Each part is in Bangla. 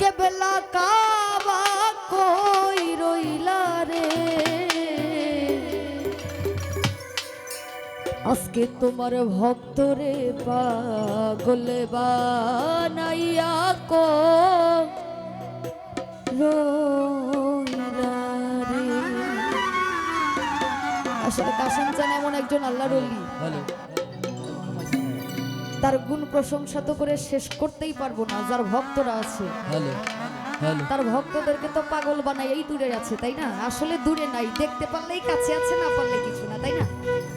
কেবলা কাবা কই রইলা রে আজকে তোমার ভক্তরে পাগল বানাইয়া কো রে আসলে কাসেম চান এমন একজন আল্লাহর অলি ভালো তার গুণ প্রশংসা তো করে শেষ করতেই পারব না যার ভক্তরা আছে। তার ভক্তদেরকে তো পাগল বানাই এই দূরে আছে তাই না? আসলে দূরে নাই দেখতে পারলেই কাছে আছে না পারলে কিছু না তাই না?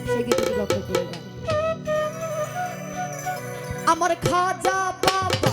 সেই কিন্তু লক্ষ্য করে আমার খাজা বাবা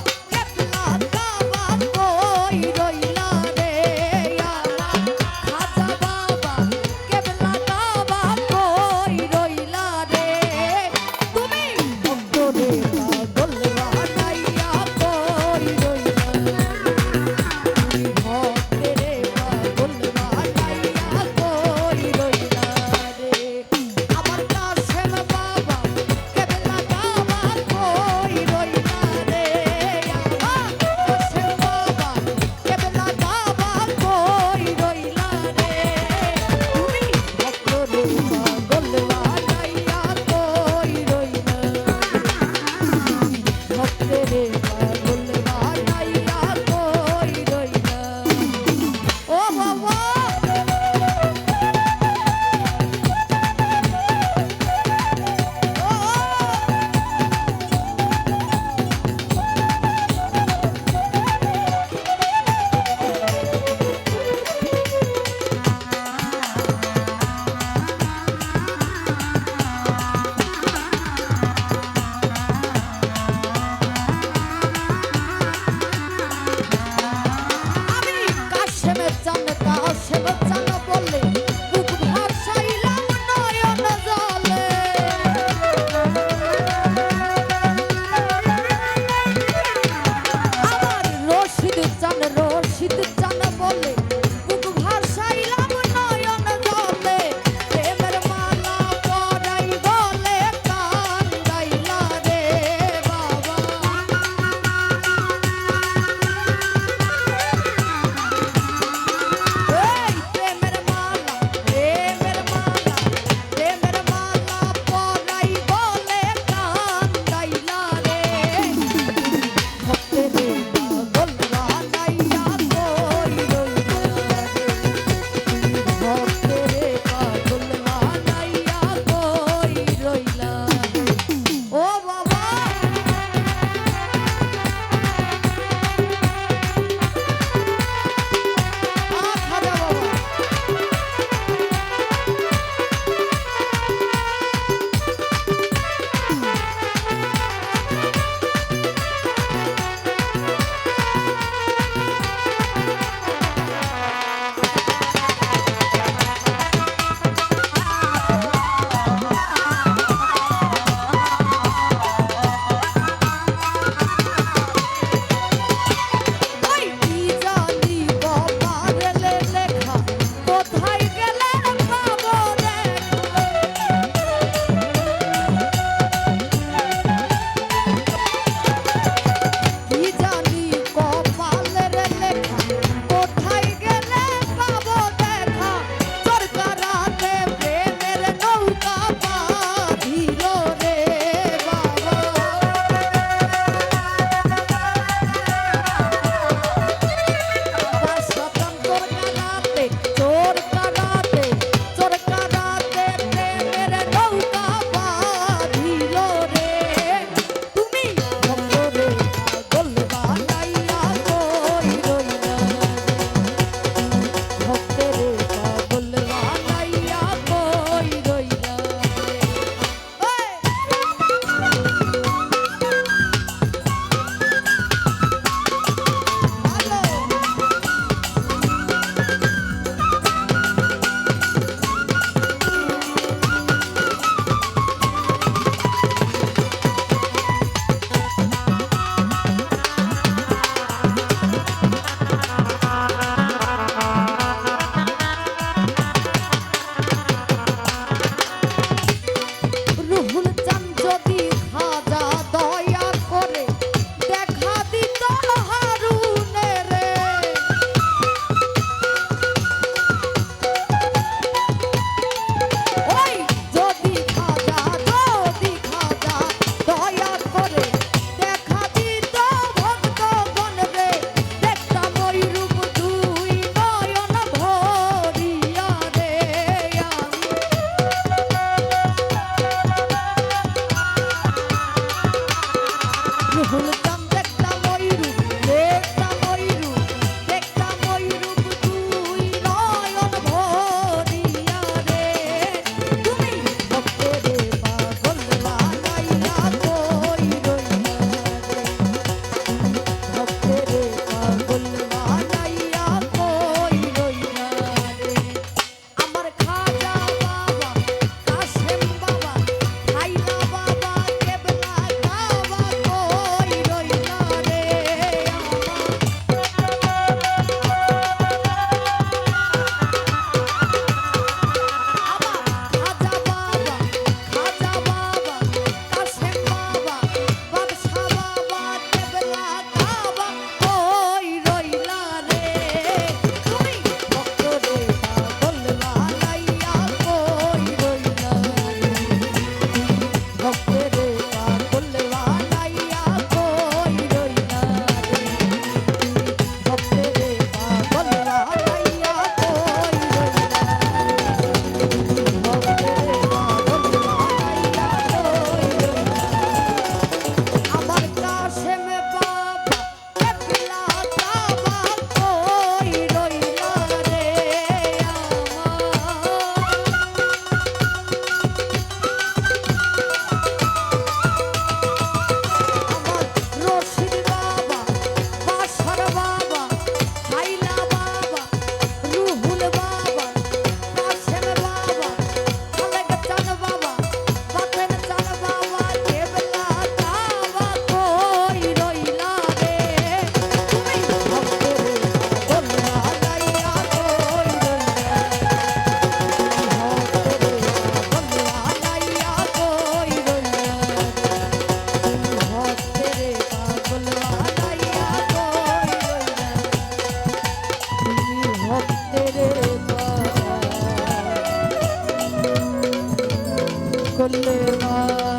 পাগল বানাইয়া